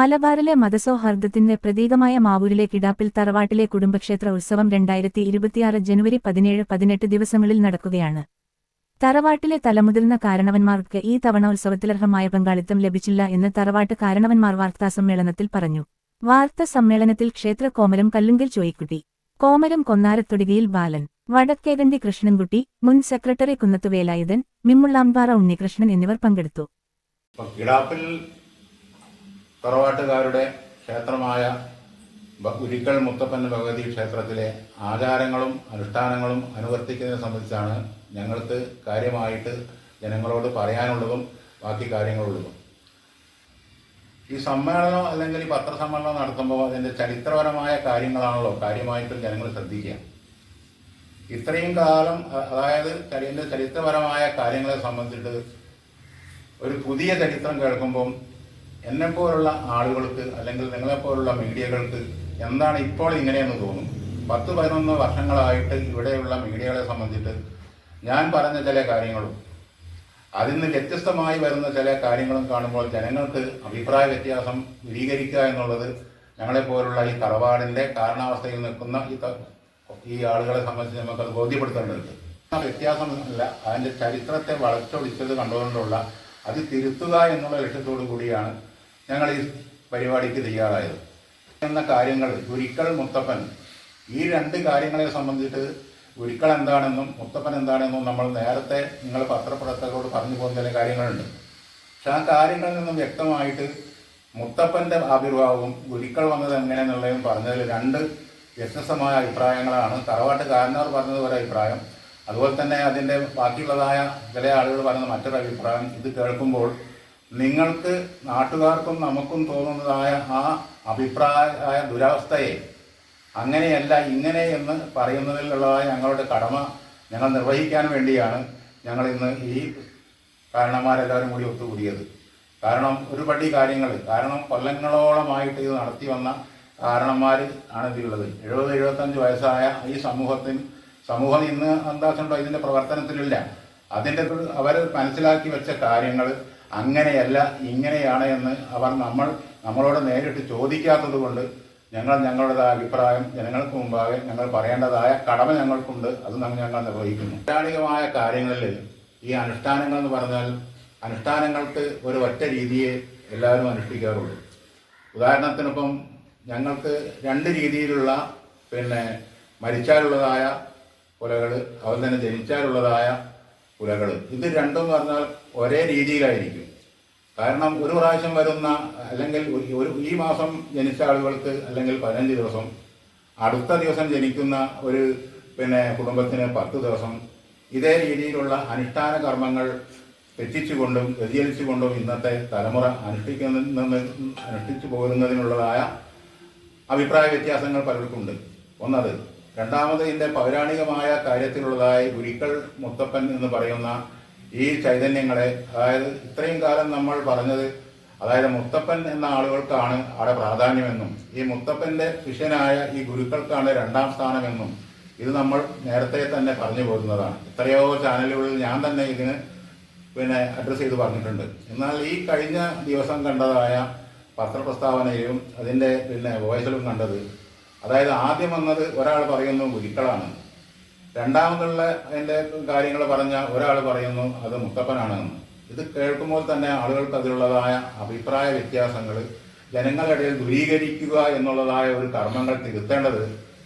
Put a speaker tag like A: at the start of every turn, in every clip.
A: മലബാറിലെ മതസൗഹാർദ്ദത്തിന്റെ പ്രതീകമായ മാവൂരിലെ കിടാപ്പിൽ തറവാട്ടിലെ കുടുംബക്ഷേത്ര ഉത്സവം രണ്ടായിരത്തി ഇരുപത്തിയാറ് ജനുവരി പതിനേഴ് പതിനെട്ട് ദിവസങ്ങളിൽ നടക്കുകയാണ്. തറവാട്ടിലെ തലമുതിർന്ന കാരണവന്മാർക്ക് ഈ തവണ ഉത്സവത്തിലർഹമായ പങ്കാളിത്തം ലഭിച്ചില്ല എന്ന് തറവാട്ട് കാരണവന്മാർ വാർത്താസമ്മേളനത്തിൽ പറഞ്ഞു. വാർത്താ സമ്മേളനത്തിൽ ക്ഷേത്ര കോമരം കല്ലുങ്കിൽ ചോയിക്കുട്ടി കോമരം കൊന്നാരത്തൊടികയിൽ ബാലൻ വടക്കേകണ്ടി കൃഷ്ണൻകുട്ടി മുൻ സെക്രട്ടറി കുന്നത്തുവേലായുധൻ മിമ്മുള്ളാംപാറ ഉണ്ണികൃഷ്ണൻ എന്നിവർ പങ്കെടുത്തു.
B: തറവാട്ടുകാരുടെ ക്ഷേത്രമായ ഉരിക്കൽ മുത്തപ്പൻ ഭഗവതി ക്ഷേത്രത്തിലെ ആചാരങ്ങളും അനുഷ്ഠാനങ്ങളും അനുവർത്തിക്കുന്നതിനെ സംബന്ധിച്ചാണ് ഞങ്ങൾക്ക് കാര്യമായിട്ട് ജനങ്ങളോട് പറയാനുള്ളതും ബാക്കി കാര്യങ്ങളുള്ളതും. ഈ സമ്മേളനം അല്ലെങ്കിൽ ഈ പത്രസമ്മേളനം നടത്തുമ്പോൾ അതിന്റെ ചരിത്രപരമായ കാര്യങ്ങളാണല്ലോ കാര്യമായിട്ടും ജനങ്ങൾ ശ്രദ്ധിക്കുക. ഇത്രയും കാലം അതായത് ചരിത്രപരമായ കാര്യങ്ങളെ സംബന്ധിച്ചിട്ട് ഒരു പുതിയ ചരിത്രം കേൾക്കുമ്പം എന്നെപ്പോലുള്ള ആളുകൾക്ക് അല്ലെങ്കിൽ നിങ്ങളെപ്പോലുള്ള മീഡിയകൾക്ക് എന്താണ് ഇപ്പോൾ ഇങ്ങനെയെന്ന് തോന്നും? പത്ത് പതിനൊന്ന് വർഷങ്ങളായിട്ട് ഇവിടെയുള്ള മീഡിയകളെ സംബന്ധിച്ചിട്ട് ഞാൻ പറഞ്ഞ ചില കാര്യങ്ങളും അതിൽ നിന്ന് വ്യത്യസ്തമായി വരുന്ന ചില കാര്യങ്ങളും കാണുമ്പോൾ ജനങ്ങൾക്ക് അഭിപ്രായ വ്യത്യാസം ദൂരീകരിക്കുക എന്നുള്ളത് ഞങ്ങളെപ്പോലുള്ള ഈ തറവാടിന്റെ കാരണാവസ്ഥയിൽ നിൽക്കുന്ന ഈ ഈ ആളുകളെ സംബന്ധിച്ച് നമുക്കത് ബോധ്യപ്പെടുത്തേണ്ടതുണ്ട്. ആ വ്യത്യാസമല്ല അതിന്റെ ചരിത്രത്തെ വളച്ചൊടിച്ചത് കണ്ടുകൊണ്ടുള്ള അത് തിരുത്തുക എന്നുള്ള ലക്ഷ്യത്തോടു കൂടിയാണ് ഞങ്ങൾ ഈ പരിപാടിക്ക് തയ്യാറായത്. എന്ന കാര്യങ്ങൾ ഗുരുക്കൾ മുത്തപ്പൻ ഈ രണ്ട് കാര്യങ്ങളെ സംബന്ധിച്ചിട്ട് ഗുരുക്കൾ എന്താണെന്നും മുത്തപ്പൻ എന്താണെന്നും നമ്മൾ നേരത്തെ നിങ്ങൾ പത്രപ്രവർത്തകരോട് പറഞ്ഞു പോകുന്ന ചില കാര്യങ്ങളുണ്ട്. പക്ഷെ ആ കാര്യങ്ങളിൽ നിന്നും വ്യക്തമായിട്ട് മുത്തപ്പന്റെ ആവിർഭാവവും ഗുരുക്കൾ വന്നത് എങ്ങനെയെന്നുള്ളതും പറഞ്ഞതിൽ രണ്ട് വ്യത്യസ്തമായ അഭിപ്രായങ്ങളാണ്. തറവാട്ട് കാരനാർ പറഞ്ഞത് ഒരു അഭിപ്രായം. അതുപോലെ തന്നെ അതിന്റെ ബാക്കിയുള്ളതായ ചില ആളുകൾ പറയുന്ന മറ്റൊരു അഭിപ്രായം ഇത് കേൾക്കുമ്പോൾ നിങ്ങൾക്ക് നാട്ടുകാർക്കും നമുക്കും തോന്നുന്നതായ ആ അഭിപ്രായ ദുരവസ്ഥയെ അങ്ങനെയല്ല ഇങ്ങനെ എന്ന് പറയുന്നതിലുള്ളതായ ഞങ്ങളുടെ കടമ ഞങ്ങൾ നിർവഹിക്കാൻ വേണ്ടിയാണ് ഞങ്ങൾ ഇന്ന് ഈ കാരണന്മാരെല്ലാവരും കൂടി ഒത്തുകൂടിയത്. കാരണം ഒരുപടി കാര്യങ്ങൾ കാരണം കൊല്ലങ്ങളോളമായിട്ട് ഇത് നടത്തി വന്ന കാരണന്മാർ ആണ് ഇതിലുള്ളത്. എഴുപത് എഴുപത്തഞ്ച് വയസ്സായ ഈ സമൂഹത്തിന് സമൂഹം ഇന്ന് എന്താ ഇതിന്റെ പ്രവർത്തനത്തിലില്ല. അതിന്റെ അവർ മനസ്സിലാക്കി വെച്ച കാര്യങ്ങൾ അങ്ങനെയല്ല ഇങ്ങനെയാണ് എന്ന് അവർ നമ്മൾ നമ്മളോട് നേരിട്ട് ചോദിക്കാത്തത് കൊണ്ട് ഞങ്ങൾ ഞങ്ങളുടേതായ അഭിപ്രായം ജനങ്ങൾക്ക് മുമ്പാകെ ഞങ്ങൾ പറയേണ്ടതായ കടമ ഞങ്ങൾക്കുണ്ട് അത് ഞങ്ങൾ നിർവഹിക്കുന്നു. പൗരാണികമായ കാര്യങ്ങളിൽ ഈ അനുഷ്ഠാനങ്ങൾ എന്ന് പറഞ്ഞാൽ അനുഷ്ഠാനങ്ങൾക്ക് ഒരു ഒറ്റ രീതിയെ എല്ലാവരും അനുഷ്ഠിക്കാറുള്ളൂ. ഉദാഹരണത്തിനിപ്പം ഞങ്ങൾക്ക് രണ്ട് രീതിയിലുള്ള പിന്നെ മരിച്ചാലുള്ളതായ കൊലകൾ അവൻ തന്നെ ജനിച്ചാലുള്ളതായ പുലകൾ ഇത് രണ്ടും പറഞ്ഞാൽ ഒരേ രീതിയിലായിരിക്കും. കാരണം ഒരു പ്രാവശ്യം വരുന്ന അല്ലെങ്കിൽ ഒരു- ഒരു ഈ മാസം ജനിച്ച ആളുകൾക്ക് അല്ലെങ്കിൽ പതിനഞ്ച് ദിവസം അടുത്ത ദിവസം ജനിക്കുന്ന ഒരു പിന്നെ കുടുംബത്തിന് പത്ത് ദിവസം ഇതേ രീതിയിലുള്ള അനുഷ്ഠാന കർമ്മങ്ങൾ തെറ്റിച്ചുകൊണ്ടും വ്യതിചലിച്ചുകൊണ്ടും ഇന്നത്തെ തലമുറ അനുഷ്ഠിക്കുന്ന അനുഷ്ഠിച്ചു പോകുന്നതിനുള്ളതായ അഭിപ്രായ വ്യത്യാസങ്ങൾ പലർക്കുണ്ട്. ഒന്നത് രണ്ടാമത് ഇതിന്റെ പൗരാണികമായ കാര്യത്തിലുള്ളതായി ഗുരുക്കൾ മുത്തപ്പൻ എന്ന് പറയുന്ന ഈ ചൈതന്യങ്ങളെ അതായത് ഇത്രയും കാലം നമ്മൾ പറഞ്ഞത് അതായത് മുത്തപ്പൻ എന്ന ആളുകൾക്കാണ് അവിടെ പ്രാധാന്യമെന്നും ഈ മുത്തപ്പന്റെ ശിഷ്യനായ ഈ ഗുരുക്കൾക്കാണ് രണ്ടാം സ്ഥാനമെന്നും ഇത് നമ്മൾ നേരത്തെ തന്നെ പറഞ്ഞു പോരുന്നതാണ് എത്രയോ ചാനലുകളിൽ ഞാൻ തന്നെ ഇതിന് പിന്നെ അഡ്രസ്സ് ചെയ്ത് പറഞ്ഞിട്ടുണ്ട്. എന്നാൽ ഈ കഴിഞ്ഞ ദിവസം കണ്ടതായ പത്രപ്രസ്താവനയും അതിന്റെ പിന്നെ വോയിസിലും കണ്ടത് അതായത് ആദ്യം വന്നത് ഒരാൾ പറയുന്നു ഗുരുക്കളാണ് രണ്ടാമതുള്ള അതിന്റെ കാര്യങ്ങൾ പറഞ്ഞ ഒരാൾ പറയുന്നു അത് മുത്തപ്പനാണെന്ന്. ഇത് കേൾക്കുമ്പോൾ തന്നെ ആളുകൾക്ക് അതിലുള്ളതായ അഭിപ്രായ വ്യത്യാസങ്ങൾ ജനങ്ങളിടയിൽ ദൂരീകരിക്കുക എന്നുള്ളതായ ഒരു കർമ്മങ്ങൾ തിരുത്തേണ്ടത്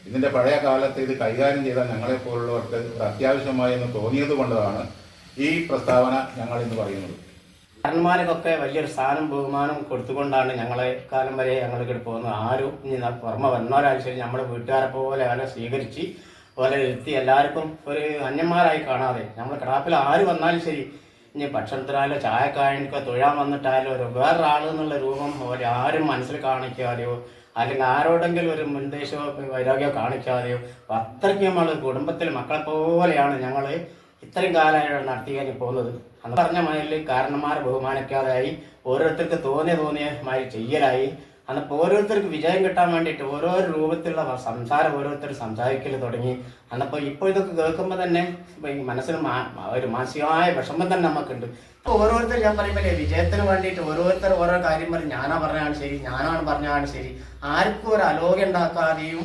B: ഇതിന്റെ പഴയ കാലത്ത് ഇത് കൈകാര്യം ചെയ്ത ഞങ്ങളെപ്പോലുള്ളവർക്ക് ഒരു അത്യാവശ്യമായി എന്ന് തോന്നിയത് കൊണ്ടതാണ് ഈ പ്രസ്താവന ഞങ്ങൾ ഇന്ന് പറയുന്നത്.
C: കാരണന്മാർക്കൊക്കെ വലിയൊരു സ്ഥാനം ബഹുമാനം കൊടുത്തുകൊണ്ടാണ് ഞങ്ങളെ കാലം വരെ ഞങ്ങൾ ഇവിടെ പോകുന്നത്. ആരും ഇനി പുറമെ വന്നവരാഴ്ചയിൽ നമ്മുടെ വീട്ടുകാരെ പോലെ അവരെ സ്വീകരിച്ച് പോലെ എത്തി. എല്ലാവർക്കും ഒരു അന്യന്മാരായി കാണാതെ നമ്മൾ കടാപ്പിൽ ആര് വന്നാലും ശരി ഇനി ഭക്ഷണത്തിനായാലും ചായക്കായനൊക്കെ തൊഴാൻ വന്നിട്ടായാലും ഒരു വേറൊരാൾ എന്നുള്ള രൂപം ആരും മനസ്സിൽ കാണിക്കാതെയോ അല്ലെങ്കിൽ ആരോടെങ്കിലും ഒരു മുൻദേശമോ വൈരാഗ്യമോ കാണിക്കാതെയോ അത്രയ്ക്ക് നമ്മൾ കുടുംബത്തിൽ മക്കളെ പോലെയാണ് ഞങ്ങൾ ഇത്രയും കാലമായാണ് നടത്തിക്കാൻ പോകുന്നത്. അന്ന് പറഞ്ഞ മാതിരി കാരണന്മാരെ ബഹുമാനിക്കാതായി ഓരോരുത്തർക്ക് തോന്നിയ തോന്നിയ മാതിരി ചെയ്യലായി. അന്നപ്പോൾ ഓരോരുത്തർക്ക് വിജയം കിട്ടാൻ വേണ്ടിയിട്ട് ഓരോ രൂപത്തിലുള്ള സംസാരം ഓരോരുത്തർ സംസാരിക്കൽ തുടങ്ങി. അന്നപ്പോൾ ഇപ്പോൾ ഇതൊക്കെ കേൾക്കുമ്പോൾ തന്നെ മനസ്സിന് ഒരു മാനസികമായ വിഷമം തന്നെ നമുക്കുണ്ട് ഇപ്പോൾ ഓരോരുത്തർ ഞാൻ പറയുമ്പോൾ വിജയത്തിന് വേണ്ടിയിട്ട് ഓരോരുത്തർ ഓരോ കാര്യം പറഞ്ഞ് ഞാനാ പറഞ്ഞാണ് ശരി ഞാനാണ് പറഞ്ഞാണ് ശരി. ആർക്കും ഒരു അലോക ഉണ്ടാക്കാതെയും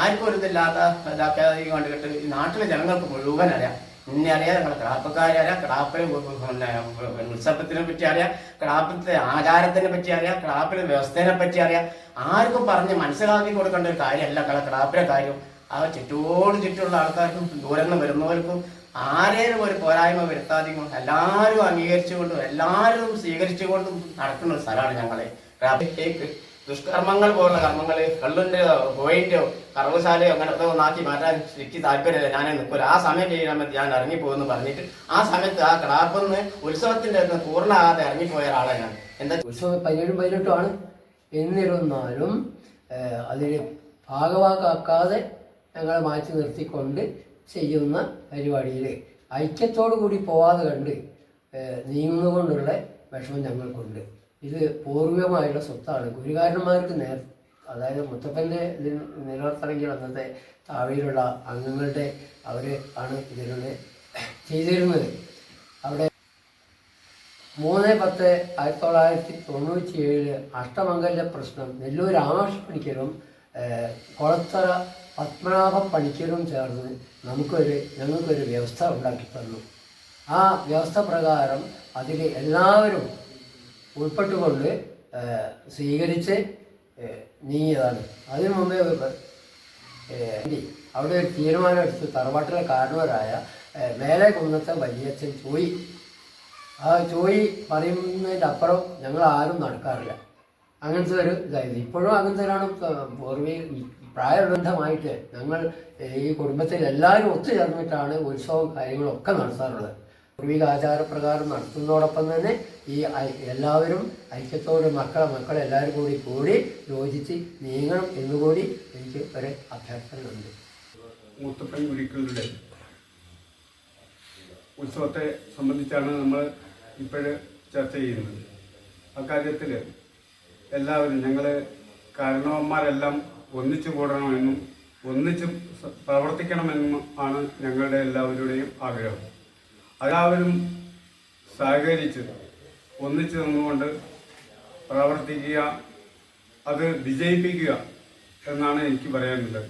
C: ആർക്കും ഒരു ഇതില്ലാത്ത ഇതാക്കാതെയും കണ്ടിട്ട് നാട്ടിലെ ജനങ്ങൾക്ക് മുഴുവൻ അറിയാം. ഇന്നെ അറിയാം ഞങ്ങളെ ക്രാപ്പക്കാരെ അറിയാം ക്രാപ്പിലെ പിന്നെ ഉത്സവത്തിനെ പറ്റി അറിയാം ക്രാപ്പിലത്തെ ആചാരത്തിനെ പറ്റി അറിയാം ക്രാപ്പിലെ വ്യവസ്ഥയെ പറ്റി അറിയാം. ആർക്കും പറഞ്ഞ് മനസ്സിലാക്കി കൊടുക്കേണ്ട ഒരു കാര്യമല്ല ക്രാപ്പിലെ കാര്യം. ആ ചുറ്റോട് ചുറ്റുള്ള ആൾക്കാർക്കും ദൂരെ നിന്ന് വരുന്നവർക്കും ആരേലും ഒരു പോരായ്മ വരുത്താതെയും എല്ലാവരും അംഗീകരിച്ചുകൊണ്ടും എല്ലാവരും സ്വീകരിച്ചുകൊണ്ടും നടക്കുന്ന ഒരു സ്ഥലമാണ് ഞങ്ങളെ. ക്രാപ്പിലേക്ക് ദുഷ്കർമ്മങ്ങൾ പോലുള്ള കർമ്മങ്ങൾ കള്ളിന്റെയോ പോയിന്റോ കറവുശാലയോ അങ്ങനത്തെ ഒന്നാക്കി മാറ്റാൻ എനിക്ക് താല്പര്യമില്ല. ഞാൻ നിൽക്കില്ല ആ സമയം ചെയ്യാൻ ഞാൻ ഇറങ്ങിപ്പോകുമെന്ന് പറഞ്ഞിട്ട് ആ സമയത്ത് ആ കടാപ്പെന്ന് ഉത്സവത്തിന്റെ അടുത്ത് പൂർണമാകാതെ ഇറങ്ങിപ്പോയ ഒരാളാണ് ഞാൻ. എന്താ
D: ഉത്സവം പതിനേഴും പതിനെട്ടുമാണ്. എന്നിരുന്നാലും അതിന് ഭാഗവാക്കാക്കാതെ ഞങ്ങളെ മാറ്റി നിർത്തിക്കൊണ്ട് ചെയ്യുന്ന പരിപാടിയിൽ ഐക്യത്തോടു കൂടി പോവാതെ കണ്ട് നീങ്ങുന്നുകൊണ്ടുള്ള വിഷമം ഞങ്ങൾക്കുണ്ട്. ഇത് പൂർവികമായുള്ള സ്വത്താണ്. ഗുരുകാരന്മാർക്ക് നേർ അതായത് മുത്തപ്പന്റെ ഇതിൽ നിലനിർത്തണമെങ്കിൽ അന്നത്തെ താഴെയിലുള്ള അംഗങ്ങളുടെ അവർ ആണ് ഇതിലൂടെ ചെയ്തിരുന്നത്. അവിടെ മൂന്ന് പത്ത് ആയിരത്തി തൊള്ളായിരത്തി തൊണ്ണൂറ്റി ഏഴിൽ അഷ്ടമംഗല പ്രശ്നം നെല്ലൂർ രാമകൃഷ്ണ പണിക്കരും കൊളത്തറ പത്മനാഭ പണിക്കരും ചേർന്ന് നമുക്കൊരു ഞങ്ങൾക്കൊരു വ്യവസ്ഥ ഉണ്ടാക്കി തന്നു ആ വ്യവസ്ഥ പ്രകാരം അതിൽ എല്ലാവരും ഉൾപ്പെട്ടുകൊണ്ട് സ്വീകരിച്ച് നീങ്ങിയതാണ്. അതിനു മുമ്പേ അവിടെ ഒരു തീരുമാനമെടുത്ത് തറവാട്ടിലെ കാരണവരായ മേലെ കുന്നത്തെ വലിയച്ഛൻ ചോയി ആ ചോയി പറയുന്നതിന്റെ അപ്പുറം ഞങ്ങൾ ആരും നടക്കാറില്ല. അങ്ങനത്തെ ഒരു ഇതായിരുന്നു. ഇപ്പോഴും അങ്ങനത്തെയാണ് പൂർവീ പ്രായബന്ധമായിട്ട് ഞങ്ങൾ ഈ കുടുംബത്തിൽ എല്ലാവരും ഒത്തുചേർന്നിട്ടാണ് ഉത്സവവും കാര്യങ്ങളും ഒക്കെ നടത്താറുള്ളത്. പൂർവിക ആചാരപ്രകാരം നടത്തുന്നതോടൊപ്പം തന്നെ ഈ എല്ലാവരും ഐക്യത്തോടെ മക്കളെ മക്കളെ എല്ലാവരും കൂടി കൂടി യോജിച്ച് നീങ്ങണം എന്നുകൂടി എനിക്ക് ഒരു അഭ്യർത്ഥനയുണ്ട്.
E: മൂത്തപ്പൻ ഗുരുക്കളുടെ ഉത്സവത്തെ സംബന്ധിച്ചാണ് നമ്മൾ ഇപ്പോഴ് ചർച്ച ചെയ്യുന്നത്. അക്കാര്യത്തിൽ എല്ലാവരും ഞങ്ങൾ കാരണവന്മാരെല്ലാം ഒന്നിച്ചു കൂടണമെന്നും ഒന്നിച്ച് പ്രവർത്തിക്കണമെന്നും ആണ് ഞങ്ങളുടെ എല്ലാവരുടെയും ആഗ്രഹം. എല്ലാവരും സഹകരിച്ച് ഒന്നിച്ചു നിന്നുകൊണ്ട് പ്രവർത്തിക്കുക അത് വിജയിപ്പിക്കുക എന്നാണ് എനിക്ക് പറയാനുള്ളത്.